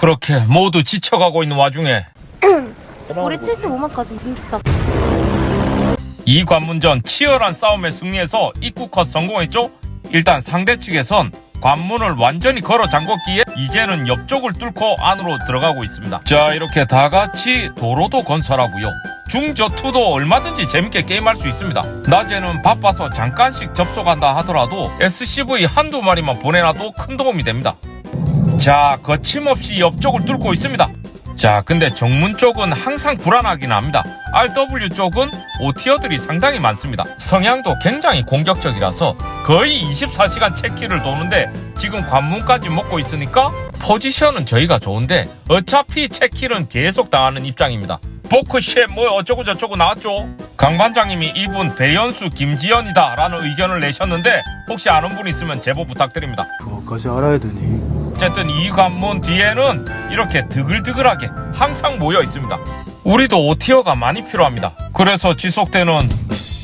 그렇게 모두 지쳐가고 있는 와중에 우리 75만까지 진짜 이 관문전 치열한 싸움에 승리해서 입구 컷 성공했죠? 일단 상대 측에선 관문을 완전히 걸어 잠궜기에 이제는 옆쪽을 뚫고 안으로 들어가고 있습니다. 자 이렇게 다 같이 도로도 건설하고요. 중저투도 얼마든지 재밌게 게임할 수 있습니다. 낮에는 바빠서 잠깐씩 접속한다 하더라도 SCV 한두 마리만 보내놔도 큰 도움이 됩니다. 자, 거침없이 옆쪽을 뚫고 있습니다. 자, 근데 정문 쪽은 항상 불안하긴 합니다. RW 쪽은 오티어들이 상당히 많습니다. 성향도 굉장히 공격적이라서 거의 24시간 체키를 도는데 지금 관문까지 먹고 있으니까 포지션은 저희가 좋은데 어차피 체키는 계속 당하는 입장입니다. 포크쉐 뭐 어쩌고 저쩌고 나왔죠? 강 반장님이 이분 배연수 김지연이다 라는 의견을 내셨는데 혹시 아는 분 있으면 제보 부탁드립니다. 그거까지 알아야 되니? 어쨌든 이 관문 뒤에는 이렇게 드글드글하게 항상 모여 있습니다. 우리도 오티어가 많이 필요합니다. 그래서 지속되는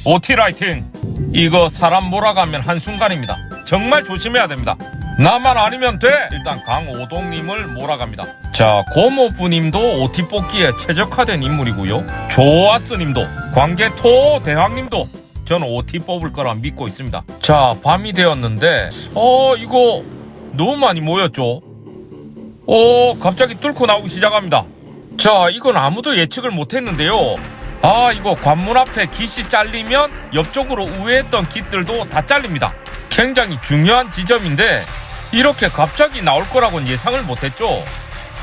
오티 라이팅. 이거 사람 몰아가면 한순간입니다. 정말 조심해야 됩니다. 나만 아니면 돼! 일단 강오동님을 몰아갑니다. 자, 고모부님도 오티 뽑기에 최적화된 인물이고요. 조아스님도, 광개토 대왕님도 저는 OT 뽑을 거라 믿고 있습니다. 자, 밤이 되었는데, 어, 이거 너무 많이 모였죠? 어, 갑자기 뚫고 나오기 시작합니다. 자, 이건 아무도 예측을 못했는데요. 아, 이거 관문 앞에 깃이 잘리면 옆쪽으로 우회했던 깃들도 다 잘립니다. 굉장히 중요한 지점인데, 이렇게 갑자기 나올 거라고는 예상을 못했죠.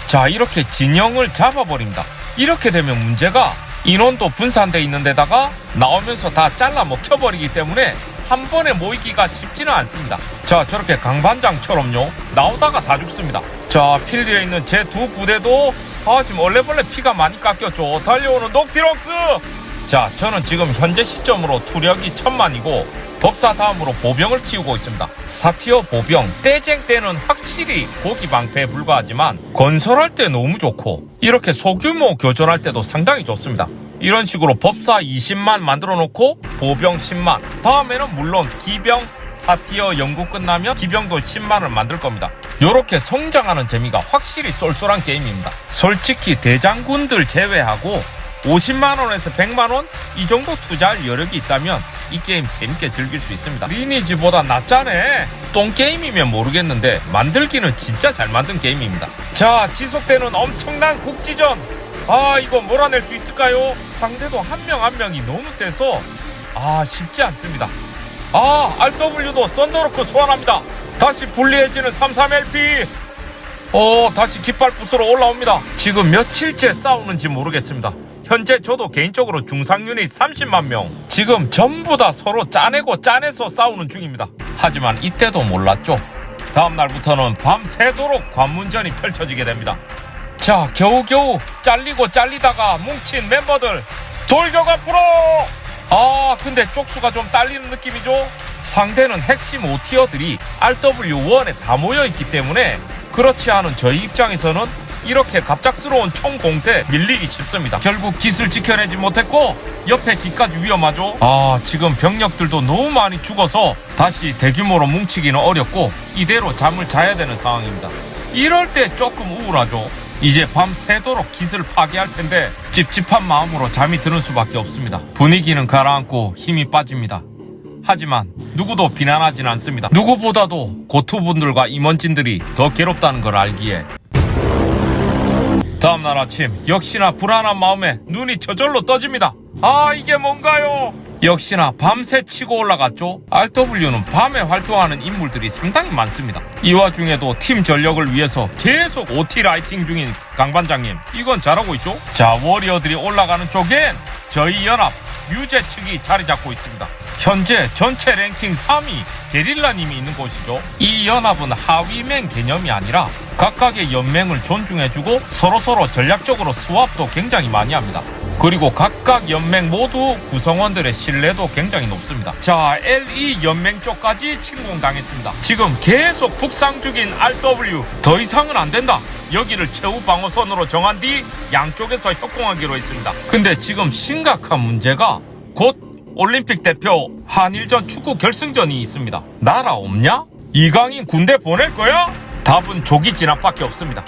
자, 이렇게 진영을 잡아버립니다. 이렇게 되면 문제가 인원도 분산돼 있는 데다가 나오면서 다 잘라 먹혀버리기 때문에 한 번에 모이기가 쉽지는 않습니다. 자, 저렇게 강반장처럼요. 나오다가 다 죽습니다. 자, 필드에 있는 제 두 부대도 아, 지금 얼레벌레 피가 많이 깎였죠. 달려오는 녹티럭스! 자, 저는 지금 현재 시점으로 투력이 천만이고 법사 다음으로 보병을 키우고 있습니다. 사티어 보병, 떼쟁 때는 확실히 고기 방패에 불과하지만 건설할 때 너무 좋고 이렇게 소규모 교전할 때도 상당히 좋습니다. 이런 식으로 법사 20만 만들어 놓고 보병 10만 다음에는 물론 기병 사티어 연구 끝나면 기병도 10만을 만들 겁니다. 요렇게 성장하는 재미가 확실히 쏠쏠한 게임입니다. 솔직히 대장군들 제외하고 50만원에서 100만원? 이 정도 투자할 여력이 있다면 이 게임 재밌게 즐길 수 있습니다. 리니지보다 낫잖아. 똥게임이면 모르겠는데 만들기는 진짜 잘 만든 게임입니다. 자, 지속되는 엄청난 국지전. 아, 이거 몰아낼 수 있을까요? 상대도 한 명 한 명이 너무 세서 아, 쉽지 않습니다. 아, RW도 썬더로크 소환합니다. 다시 불리해지는 33LP. 어, 다시 깃발 부스로 올라옵니다. 지금 며칠째 싸우는지 모르겠습니다. 현재 저도 개인적으로 중상 유닛 30만 명. 지금 전부 다 서로 짜내고 짜내서 싸우는 중입니다. 하지만 이때도 몰랐죠. 다음 날부터는 밤새도록 관문전이 펼쳐지게 됩니다. 자, 겨우겨우 잘리고 잘리다가 뭉친 멤버들 돌격 앞으로! 아, 근데 쪽수가 좀 딸리는 느낌이죠? 상대는 핵심 오티어들이 RW1에 다 모여있기 때문에 그렇지 않은 저희 입장에서는 이렇게 갑작스러운 총 공세 밀리기 쉽습니다. 결국 깃을 지켜내지 못했고 옆에 깃까지 위험하죠. 아 지금 병력들도 너무 많이 죽어서 다시 대규모로 뭉치기는 어렵고 이대로 잠을 자야 되는 상황입니다. 이럴 때 조금 우울하죠. 이제 밤 새도록 깃을 파괴할 텐데 찝찝한 마음으로 잠이 드는 수밖에 없습니다. 분위기는 가라앉고 힘이 빠집니다. 하지만 누구도 비난하진 않습니다. 누구보다도 고투분들과 임원진들이 더 괴롭다는 걸 알기에 다음날 아침 역시나 불안한 마음에 눈이 저절로 떠집니다. 아 이게 뭔가요? 역시나 밤새 치고 올라갔죠. RW는 밤에 활동하는 인물들이 상당히 많습니다. 이 와중에도 팀 전력을 위해서 계속 OT 라이팅 중인 강반장님 이건 잘하고 있죠? 자 워리어들이 올라가는 쪽엔 저희 연합 뮤제 측이 자리 잡고 있습니다. 현재 전체 랭킹 3위 게릴라님이 있는 곳이죠. 이 연합은 하위맨 개념이 아니라 각각의 연맹을 존중해주고 서로서로 전략적으로 스왑도 굉장히 많이 합니다. 그리고 각각 연맹 모두 구성원들의 신뢰도 굉장히 높습니다. 자, LE 연맹 쪽까지 침공당했습니다. 지금 계속 북상 중인 RW 더 이상은 안 된다. 여기를 최후 방어선으로 정한 뒤 양쪽에서 협공하기로 했습니다. 근데 지금 심각한 문제가 곧 올림픽 대표 한일전 축구 결승전이 있습니다. 나라 없냐? 이강인 군대 보낼 거야? 답은 조기 진압밖에 없습니다.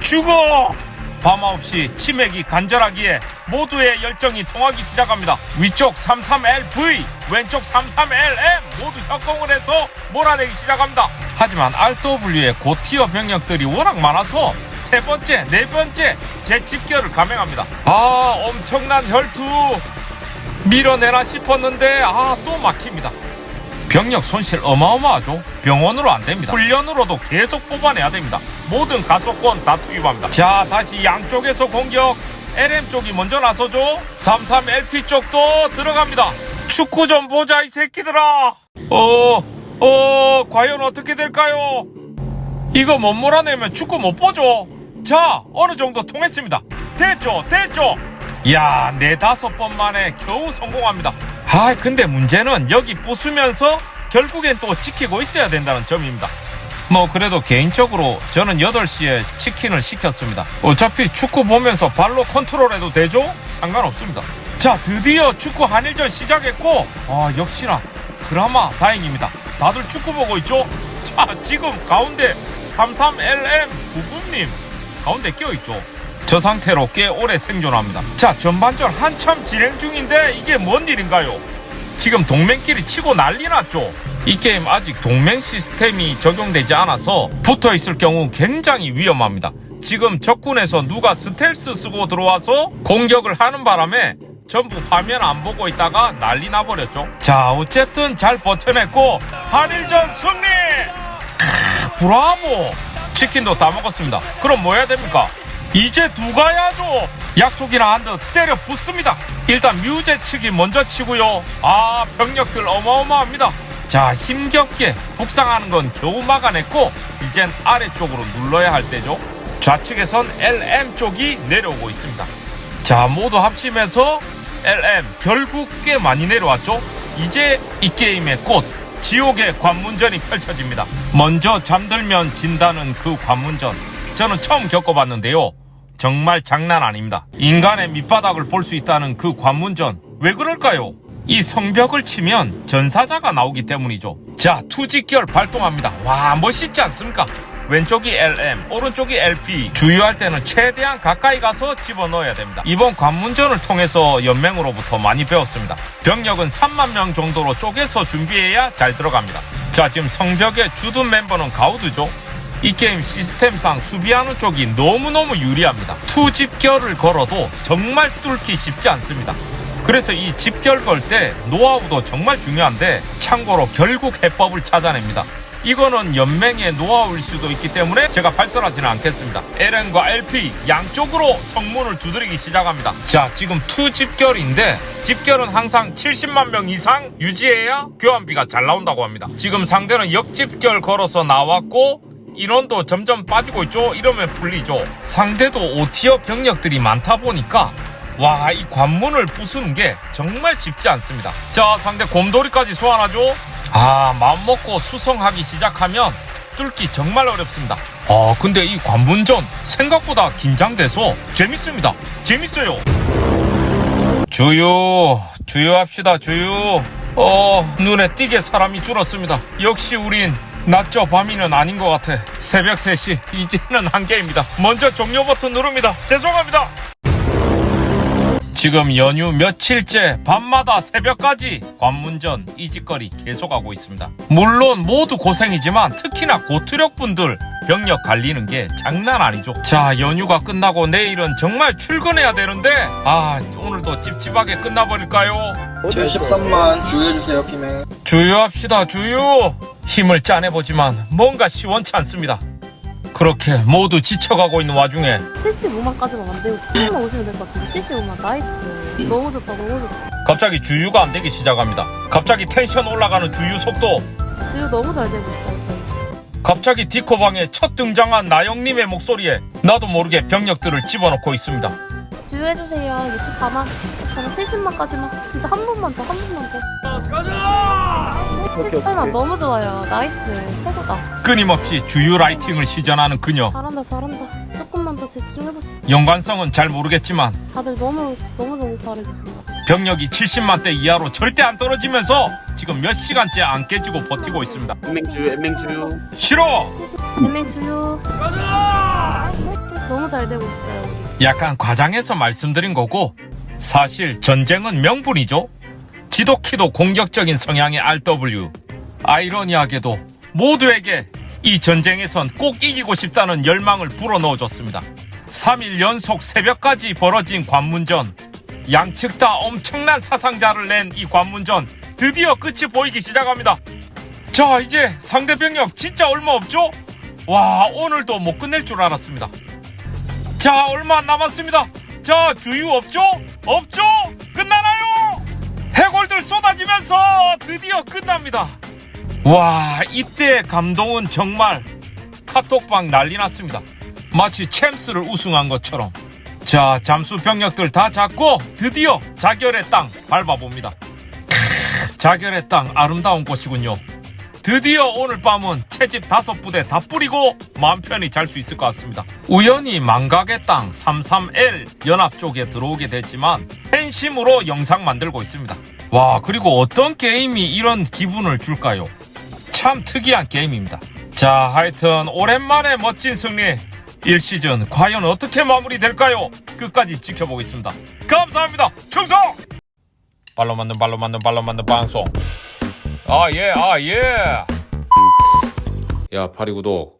죽어! 밤 9시 치맥이 간절하기에 모두의 열정이 통하기 시작합니다. 위쪽 33LV, 왼쪽 33LM 모두 협공을 해서 몰아내기 시작합니다. 하지만 RW의 고티어 병력들이 워낙 많아서 세 번째, 네 번째 제 집결을 감행합니다. 아 엄청난 혈투 밀어내나 싶었는데 아 또 막힙니다. 병력 손실 어마어마하죠. 병원으로 안 됩니다. 훈련으로도 계속 뽑아내야 됩니다. 모든 가속권 다 투입합니다. 자, 다시 양쪽에서 공격. LM 쪽이 먼저 나서죠. 33LP 쪽도 들어갑니다. 축구 좀 보자, 이 새끼들아. 어, 어, 과연 어떻게 될까요? 이거 못 몰아내면 축구 못 보죠. 자, 어느 정도 통했습니다. 됐죠, 됐죠. 야, 네 다섯 번 만에 겨우 성공합니다. 아, 근데 문제는 여기 부수면서 결국엔 또 지키고 있어야 된다는 점입니다. 뭐 그래도 개인적으로 저는 8시에 치킨을 시켰습니다. 어차피 축구 보면서 발로 컨트롤해도 되죠? 상관없습니다. 자, 드디어 축구 한일전 시작했고, 아, 역시나 그나마 다행입니다. 다들 축구 보고 있죠? 자, 지금 가운데 33LM 부부님 가운데 껴있죠? 저 상태로 꽤 오래 생존합니다. 자, 전반전 한참 진행 중인데 이게 뭔 일인가요? 지금 동맹끼리 치고 난리 났죠? 이 게임 아직 동맹 시스템이 적용되지 않아서 붙어 있을 경우 굉장히 위험합니다. 지금 적군에서 누가 스텔스 쓰고 들어와서 공격을 하는 바람에 전부 화면 안 보고 있다가 난리 나버렸죠. 자, 어쨌든 잘 버텨냈고 한일전 승리! 크, 브라보! 치킨도 다 먹었습니다. 그럼 뭐 해야 됩니까? 이제 누가 야죠? 약속이나 한 듯 때려 붙습니다. 일단 뮤제 측이 먼저 치고요. 아, 병력들 어마어마합니다. 자, 힘겹게 북상하는 건 겨우 막아냈고, 이젠 아래쪽으로 눌러야 할 때죠. 좌측에선 LM 쪽이 내려오고 있습니다. 자, 모두 합심해서 LM 결국 꽤 많이 내려왔죠. 이제 이 게임의 꽃 지옥의 관문전이 펼쳐집니다. 먼저 잠들면 진다는 그 관문전 저는 처음 겪어봤는데요. 정말 장난 아닙니다. 인간의 밑바닥을 볼 수 있다는 그 관문전 왜 그럴까요? 이 성벽을 치면 전사자가 나오기 때문이죠. 자, 투직결 발동합니다. 와, 멋있지 않습니까? 왼쪽이 LM, 오른쪽이 LP. 주유할 때는 최대한 가까이 가서 집어넣어야 됩니다. 이번 관문전을 통해서 연맹으로부터 많이 배웠습니다. 병력은 3만 명 정도로 쪼개서 준비해야 잘 들어갑니다. 자, 지금 성벽의 주둔 멤버는 가우드죠. 이 게임 시스템상 수비하는 쪽이 너무너무 유리합니다. 투 집결을 걸어도 정말 뚫기 쉽지 않습니다. 그래서 이 집결 걸 때 노하우도 정말 중요한데 참고로 결국 해법을 찾아냅니다. 이거는 연맹의 노하우일 수도 있기 때문에 제가 발설하지는 않겠습니다. LN과 LP 양쪽으로 성문을 두드리기 시작합니다. 자, 지금 투 집결인데 집결은 항상 70만 명 이상 유지해야 교환비가 잘 나온다고 합니다. 지금 상대는 역집결 걸어서 나왔고 인원도 점점 빠지고 있죠. 이러면 풀리죠. 상대도 5티어 병력들이 많다 보니까 와, 이 관문을 부수는 게 정말 쉽지 않습니다. 자, 상대 곰돌이까지 소환하죠. 아, 마음먹고 수성하기 시작하면 뚫기 정말 어렵습니다. 아, 근데 이 관문전 생각보다 긴장돼서 재밌습니다. 재밌어요. 주유, 주유합시다, 주유. 어, 눈에 띄게 사람이 줄었습니다. 역시 우린 낮저 밤이는 아닌 것 같아. 새벽 3시, 이제는 한계입니다. 먼저 종료 버튼 누릅니다. 죄송합니다. 지금 연휴 며칠째 밤마다 새벽까지 관문전 이직거리 계속하고 있습니다. 물론 모두 고생이지만 특히나 고투력 분들 병력 갈리는 게 장난 아니죠. 자 연휴가 끝나고 내일은 정말 출근해야 되는데 아 오늘도 찝찝하게 끝나버릴까요? 73만 주의해주세요, 피맹. 주유합시다 주유 힘을 짜내보지만 뭔가 시원치 않습니다. 그렇게 모두 지쳐가고 있는 와중에 75만까지만 만들고 싶으면 오시면 될 것 같은데 75만 나이스. 너무 좋다 너무 좋다. 갑자기 주유가 안 되기 시작합니다. 갑자기 텐션 올라가는 주유 속도. 주유 너무 잘 되고 있어요 저희. 갑자기 디코방에 첫 등장한 나영님의 목소리에 나도 모르게 병력들을 집어넣고 있습니다. 주유해주세요. 64만. 저는 70만까지만. 진짜 한 번만 더 한 번만 더 78만 너무 좋아요 나이스 최고다 끊임없이 주유 라이팅을 시전하는 그녀. 잘한다 잘한다 조금만 더 집중해보시 연관성은 잘 모르겠지만 다들 너무 너무 너무 잘해주신다 병력이 70만 대 이하로 절대 안 떨어지면서 지금 몇 시간째 안 깨지고 버티고 있습니다. 엠맹주 엠맹주 싫어! 70 엠맹 주유 너무 너무 잘 되고 있어요. 우리. 약간 과장해서 말씀드린 거고 사실 전쟁은 명분이죠. 지독히도 공격적인 성향의 RW. 아이러니하게도 모두에게 이 전쟁에선 꼭 이기고 싶다는 열망을 불어넣어줬습니다. 3일 연속 새벽까지 벌어진 관문전. 양측 다 엄청난 사상자를 낸 이 관문전 드디어 끝이 보이기 시작합니다. 자 이제 상대 병력 진짜 얼마 없죠? 와 오늘도 못 끝낼 줄 알았습니다. 자 얼마 안 남았습니다. 자 주유 없죠? 없죠? 끝나나요? 해골들 쏟아지면서 드디어 끝납니다. 와 이때 감동은 정말 카톡방 난리 났습니다. 마치 챔스를 우승한 것처럼. 자 잠수 병력들 다 잡고 드디어 자결의 땅 밟아봅니다. 크, 자결의 땅 아름다운 곳이군요. 드디어 오늘 밤은 채집 다섯 부대 다 뿌리고 마음 편히 잘 수 있을 것 같습니다. 우연히 망각의 땅 33L 연합 쪽에 들어오게 됐지만 팬심으로 영상 만들고 있습니다. 와 그리고 어떤 게임이 이런 기분을 줄까요? 참 특이한 게임입니다. 자 하여튼 오랜만에 멋진 승리 1시즌 과연 어떻게 마무리될까요? 끝까지 지켜보겠습니다. 감사합니다. 충성! 발로 만든 발로 만든 발로 만든 방송 아, 예, 아, 예. 야, 파리 구독.